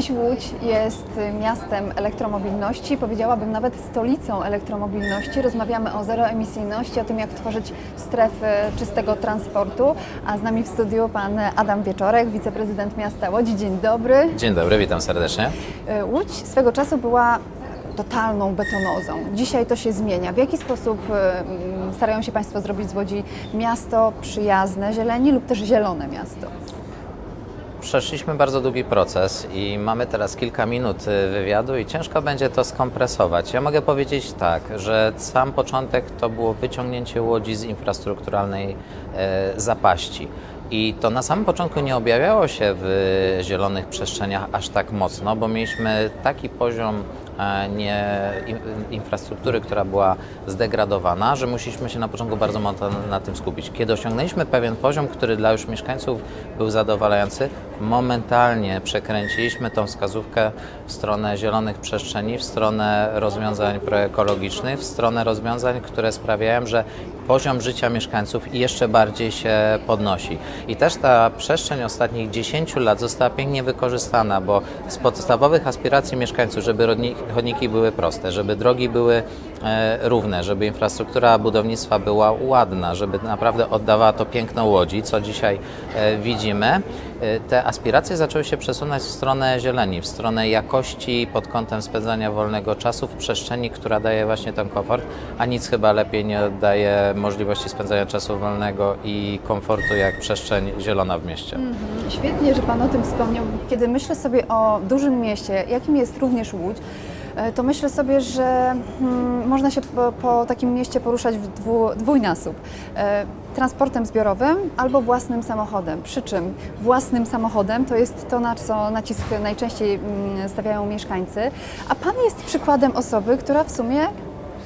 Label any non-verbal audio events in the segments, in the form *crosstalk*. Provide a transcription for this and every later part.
Dziś Łódź jest miastem elektromobilności, powiedziałabym nawet stolicą elektromobilności. Rozmawiamy o zeroemisyjności, o tym, jak tworzyć strefy czystego transportu. A z nami w studiu pan Adam Wieczorek, wiceprezydent miasta Łodzi. Dzień dobry. Dzień dobry, witam serdecznie. Y, Łódź swego czasu była totalną betonozą. Dzisiaj to się zmienia. W jaki sposób mm, starają się Państwo zrobić z Łodzi miasto przyjazne zieleni lub też zielone miasto? Przeszliśmy bardzo długi proces i mamy teraz kilka minut y, wywiadu i ciężko będzie to skompresować. Ja mogę powiedzieć tak, że sam początek to było wyciągnięcie Łodzi z infrastrukturalnej e, zapaści. I to na samym początku nie objawiało się w zielonych przestrzeniach aż tak mocno, bo mieliśmy taki poziom e, nie, in, infrastruktury, która była zdegradowana, że musieliśmy się na początku bardzo mocno na tym skupić. Kiedy osiągnęliśmy pewien poziom, który dla już mieszkańców był zadowalający, momentalnie przekręciliśmy tą wskazówkę w stronę zielonych przestrzeni, w stronę rozwiązań proekologicznych, w stronę rozwiązań, które sprawiają, że poziom życia mieszkańców jeszcze bardziej się podnosi. I też ta przestrzeń ostatnich 10 lat została pięknie wykorzystana, bo z podstawowych aspiracji mieszkańców, żeby chodniki były proste, żeby drogi były e, równe, żeby infrastruktura budownictwa była ładna, żeby naprawdę oddawała to piękno Łodzi, co dzisiaj e, widzimy, te aspiracje zaczęły się przesunąć w stronę zieleni, w stronę jakości pod kątem spędzania wolnego czasu w przestrzeni, która daje właśnie ten komfort, a nic chyba lepiej nie oddaje możliwości spędzania czasu wolnego i komfortu jak przestrzeń zielona w mieście. Świetnie, że Pan o tym wspomniał. Kiedy myślę sobie o dużym mieście, jakim jest również Łódź, to myślę sobie, że hmm, można się po, po takim mieście poruszać w dwu, dwójnasób. E, transportem zbiorowym albo własnym samochodem. Przy czym własnym samochodem to jest to, na co nacisk najczęściej mm, stawiają mieszkańcy. A Pan jest przykładem osoby, która w sumie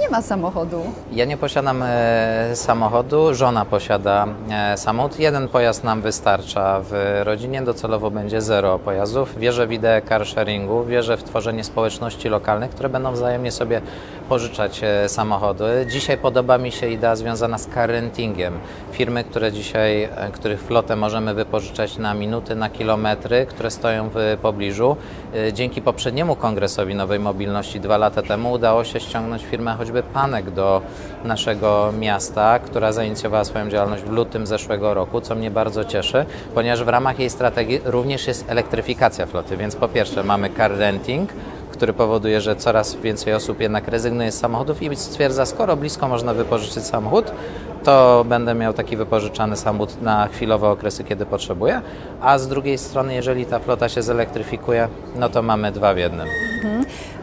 nie ma samochodu. Ja nie posiadam e, samochodu, żona posiada e, samochód. Jeden pojazd nam wystarcza w rodzinie, docelowo będzie zero pojazdów. Wierzę w ideę car sharingu, wierzę w tworzenie społeczności lokalnych, które będą wzajemnie sobie pożyczać e, samochody. Dzisiaj podoba mi się idea związana z car rentingiem. Firmy, które dzisiaj, e, których flotę możemy wypożyczać na minuty, na kilometry, które stoją w pobliżu. E, Dzięki poprzedniemu kongresowi Nowej Mobilności dwa lata temu udało się ściągnąć firmę choćby Panek do naszego miasta, która zainicjowała swoją działalność w lutym zeszłego roku, co mnie bardzo cieszy, ponieważ w ramach jej strategii również jest elektryfikacja floty, więc po pierwsze mamy car renting, który powoduje, że coraz więcej osób jednak rezygnuje z samochodów i stwierdza, skoro blisko można wypożyczyć samochód, to będę miał taki wypożyczany samochód na chwilowe okresy, kiedy potrzebuję, a z drugiej strony, jeżeli ta flota się zelektryfikuje, no to mamy dwa w jednym.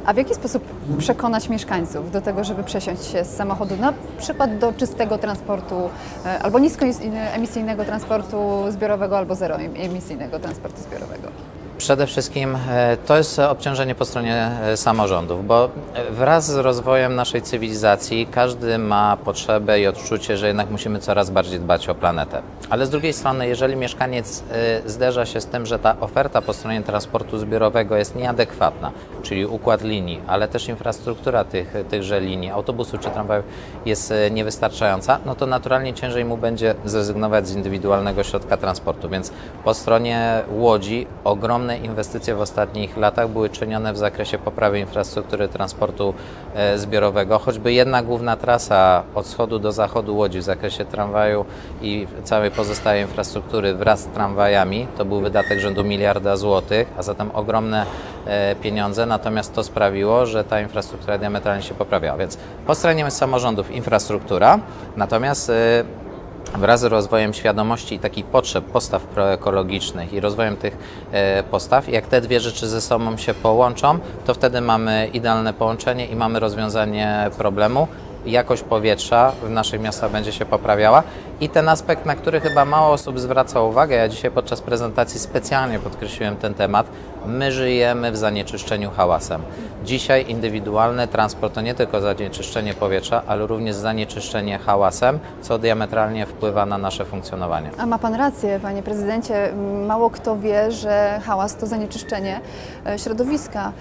A w jaki sposób przekonać mieszkańców do tego, żeby przesiąść się z samochodu na przykład do czystego transportu e, albo niskoemisyjnego transportu zbiorowego albo zeroemisyjnego transportu zbiorowego? Przede wszystkim e, to jest obciążenie po stronie e, samorządów, bo e, wraz z rozwojem naszej cywilizacji każdy ma potrzebę i odczucie, że jednak musimy coraz bardziej dbać o planetę. Ale z drugiej strony, jeżeli mieszkaniec zderza się z tym, że ta oferta po stronie transportu zbiorowego jest nieadekwatna, czyli układ linii, ale też infrastruktura tych, tychże linii, autobusu czy tramwaju jest niewystarczająca, no to naturalnie ciężej mu będzie zrezygnować z indywidualnego środka transportu. Więc po stronie Łodzi ogromne inwestycje w ostatnich latach były czynione w zakresie poprawy infrastruktury transportu e, zbiorowego. Choćby jedna główna trasa od wschodu do zachodu Łodzi w zakresie tramwaju i całej pozostałej infrastruktury wraz z tramwajami to był wydatek rzędu miliarda złotych, a zatem ogromne e, pieniądze. Natomiast to sprawiło, że ta infrastruktura diametralnie się poprawiała. Więc po stronie samorządów infrastruktura, natomiast e, Wraz z rozwojem świadomości i takich potrzeb, postaw proekologicznych i rozwojem tych e, postaw, jak te dwie rzeczy ze sobą się połączą, to wtedy mamy idealne połączenie i mamy rozwiązanie problemu. Jakość powietrza w naszych miastach będzie się poprawiała i ten aspekt, na który chyba mało osób zwraca uwagę, ja dzisiaj podczas prezentacji specjalnie podkreśliłem ten temat, my żyjemy w zanieczyszczeniu hałasem. Dzisiaj indywidualny transport to nie tylko zanieczyszczenie powietrza, ale również zanieczyszczenie hałasem, co diametralnie wpływa na nasze funkcjonowanie. A ma Pan rację, Panie Prezydencie. Mało kto wie, że hałas to zanieczyszczenie e, środowiska.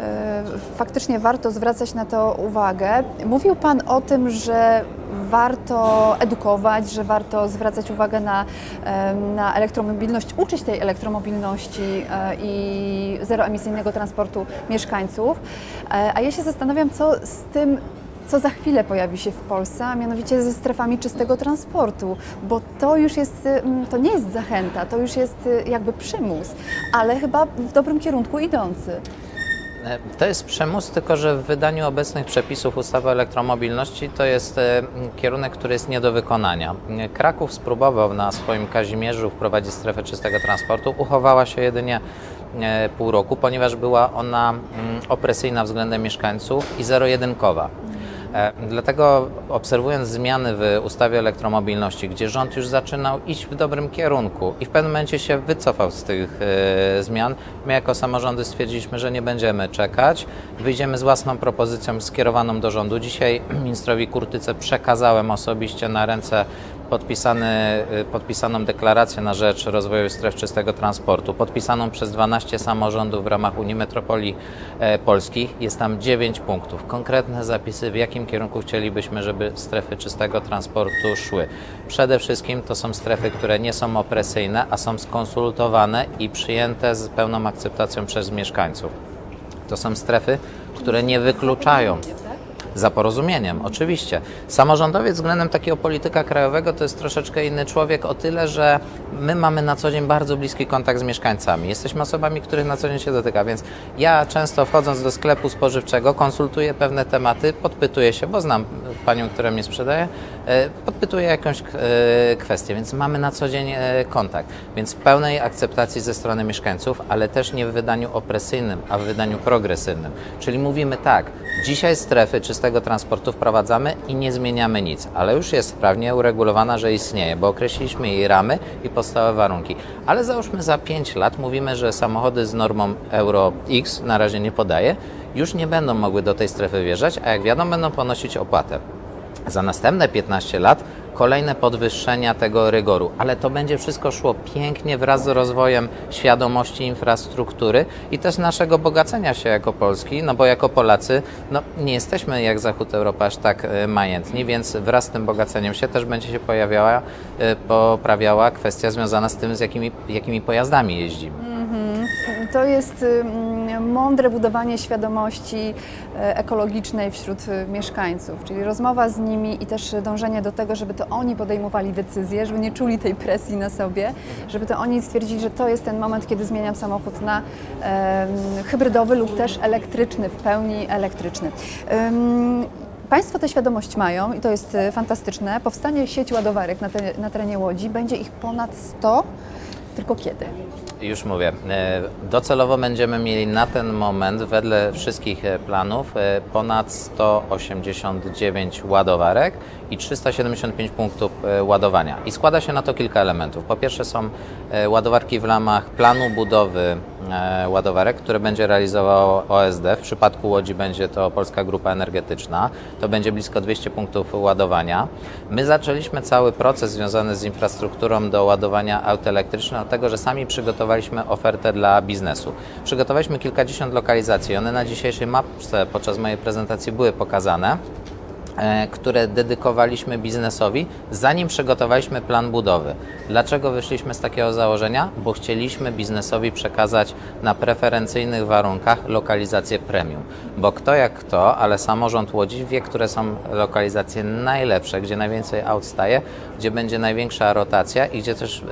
e, faktycznie warto zwracać na to uwagę. Mówił Pan o tym, że warto edukować, że warto zwracać uwagę na, e, na elektromobilność, uczyć tej elektromobilności e, i zeroemisyjnego transportu mieszkańców. E, A ja się zastanawiam, co z tym co za chwilę pojawi się w Polsce, a mianowicie ze strefami czystego transportu, bo to już jest, to nie jest zachęta, to już jest y, jakby przymus, ale chyba w dobrym kierunku idący. E, To jest przymus, tylko że w wydaniu obecnych przepisów ustawy o elektromobilności to jest e, kierunek, który jest nie do wykonania. E, Kraków spróbował na swoim Kazimierzu wprowadzić strefę czystego transportu, uchowała się jedynie pół roku, ponieważ była ona mm, opresyjna względem mieszkańców i zero-jedynkowa. E, Dlatego obserwując zmiany w ustawie elektromobilności, gdzie rząd już zaczynał iść w dobrym kierunku i w pewnym momencie się wycofał z tych e, zmian, my jako samorządy stwierdziliśmy, że nie będziemy czekać, wyjdziemy z własną propozycją skierowaną do rządu. Dzisiaj *clears throat* ministrowi Kurtyce przekazałem osobiście na ręce podpisany, y, podpisaną deklarację na rzecz rozwoju stref czystego transportu, podpisaną przez 12 samorządów w ramach Unii Metropolii e, Polskich. Jest tam 9 punktów, konkretne zapisy, w jakim kierunku chcielibyśmy, żeby strefy czystego transportu szły. Przede wszystkim to są strefy, które nie są opresyjne, a są skonsultowane i przyjęte z pełną akceptacją przez mieszkańców. To są strefy, które nie wykluczają za porozumieniem, oczywiście. Samorządowiec względem takiego polityka krajowego to jest troszeczkę inny człowiek o tyle, że my mamy na co dzień bardzo bliski kontakt z mieszkańcami. Jesteśmy osobami, których na co dzień się dotyka, więc ja często wchodząc do sklepu spożywczego konsultuję pewne tematy, podpytuję się, bo znam panią, która mnie sprzedaje, e, podpytuję jakąś e, kwestię, więc mamy na co dzień e, kontakt. Więc w pełnej akceptacji ze strony mieszkańców, ale też nie w wydaniu opresyjnym, a w wydaniu progresywnym. Czyli mówimy tak, dzisiaj strefy czystego transportu wprowadzamy i nie zmieniamy nic, ale już jest prawnie uregulowana, że istnieje, bo określiliśmy jej ramy i podstawowe warunki. Ale załóżmy za 5 lat mówimy, że samochody z normą Euro X, na razie nie podaję, już nie będą mogły do tej strefy wjeżdżać, a jak wiadomo będą ponosić opłatę. Za następne 15 lat kolejne podwyższenia tego rygoru, ale to będzie wszystko szło pięknie wraz z rozwojem świadomości infrastruktury i też naszego bogacenia się jako Polski, no bo jako Polacy no, nie jesteśmy jak Zachód Europy aż tak e, majętni, więc wraz z tym bogaceniem się też będzie się pojawiała, e, poprawiała kwestia związana z tym, z jakimi, jakimi pojazdami jeździmy. To jest ym, mądre budowanie świadomości e, ekologicznej wśród e, mieszkańców, czyli rozmowa z nimi i też dążenie do tego, żeby to oni podejmowali decyzje, żeby nie czuli tej presji na sobie, żeby to oni stwierdzili, że to jest ten moment, kiedy zmieniam samochód na hybrydowy lub też elektryczny, w pełni elektryczny. Państwo tę świadomość mają i to jest e, fantastyczne. Powstanie sieć ładowarek na, te, na terenie Łodzi, będzie ich ponad 100, tylko kiedy? Już mówię. E, Docelowo będziemy mieli na ten moment, wedle wszystkich e, planów, e, ponad 189 ładowarek i 375 punktów ładowania. I składa się na to kilka elementów. Po pierwsze są ładowarki w ramach planu budowy ładowarek, które będzie realizowało OSD. W przypadku Łodzi będzie to Polska Grupa Energetyczna. To będzie blisko 200 punktów ładowania. My zaczęliśmy cały proces związany z infrastrukturą do ładowania aut elektrycznych, dlatego że sami przygotowaliśmy ofertę dla biznesu. Przygotowaliśmy kilkadziesiąt lokalizacji. One na dzisiejszej mapce podczas mojej prezentacji były pokazane e, które dedykowaliśmy biznesowi, zanim przygotowaliśmy plan budowy. Dlaczego wyszliśmy z takiego założenia? Bo chcieliśmy biznesowi przekazać na preferencyjnych warunkach lokalizację premium. Bo kto jak kto, ale samorząd Łodzi wie, które są lokalizacje najlepsze, gdzie najwięcej aut staje, gdzie będzie największa rotacja i gdzie też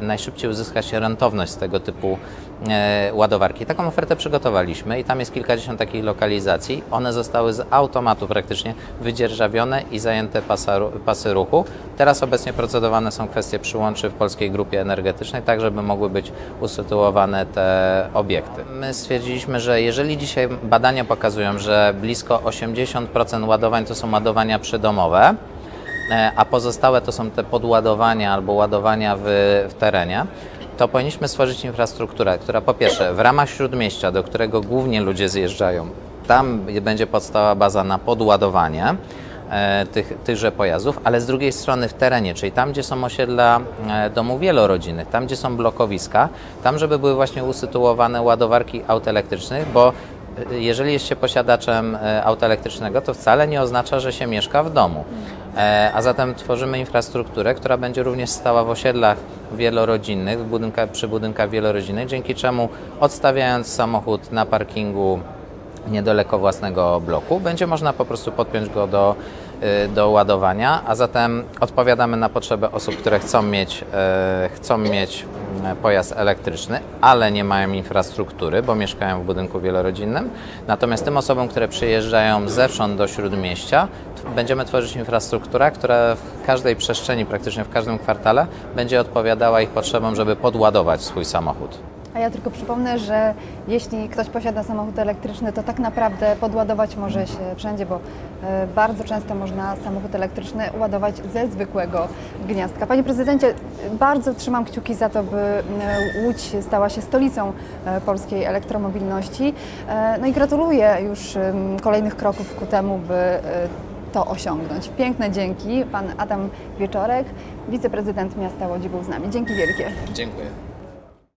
y, najszybciej uzyska się rentowność z tego typu e, ładowarki. Taką ofertę przygotowaliśmy i tam jest kilkadziesiąt takich lokalizacji. One zostały z automatu praktycznie wydzierżawione i zajęte pasy ruchu. Teraz obecnie procedowane są kwestie przyłączy w Polskiej Grupie Energetycznej, tak żeby mogły być usytuowane te obiekty. My stwierdziliśmy, że jeżeli dzisiaj badania pokazują, że blisko 80% ładowań to są ładowania przydomowe, e, a pozostałe to są te podładowania albo ładowania w, w terenie, to powinniśmy stworzyć infrastrukturę, która po pierwsze w ramach śródmieścia, do którego głównie ludzie zjeżdżają, tam będzie podstała baza na podładowanie e, tych, tychże pojazdów, ale z drugiej strony w terenie, czyli tam, gdzie są osiedla e, domów wielorodzinnych, tam, gdzie są blokowiska, tam, żeby były właśnie usytuowane ładowarki aut elektrycznych, bo jeżeli jest się posiadaczem e, auta elektrycznego, to wcale nie oznacza, że się mieszka w domu. E, A zatem tworzymy infrastrukturę, która będzie również stała w osiedlach wielorodzinnych, w budynka, przy budynkach wielorodzinnych, dzięki czemu odstawiając samochód na parkingu niedaleko własnego bloku, będzie można po prostu podpiąć go do, y, do ładowania, a zatem odpowiadamy na potrzeby osób, które chcą mieć, e, chcą mieć mm, pojazd elektryczny, ale nie mają infrastruktury, bo mieszkają w budynku wielorodzinnym. Natomiast tym osobom, które przyjeżdżają zewsząd do śródmieścia, będziemy tworzyć infrastrukturę, która w każdej przestrzeni, praktycznie w każdym kwartale będzie odpowiadała ich potrzebom, żeby podładować swój samochód. A ja tylko przypomnę, że jeśli ktoś posiada samochód elektryczny, to tak naprawdę podładować może się wszędzie, bo e, bardzo często można samochód elektryczny ładować ze zwykłego gniazdka. Panie prezydencie, bardzo trzymam kciuki za to, by e, Łódź stała się stolicą e, polskiej elektromobilności. No i gratuluję już kolejnych kroków ku temu, by to osiągnąć. Piękne dzięki. Pan Adam Wieczorek, wiceprezydent miasta Łodzi był z nami. Dzięki wielkie. Dziękuję.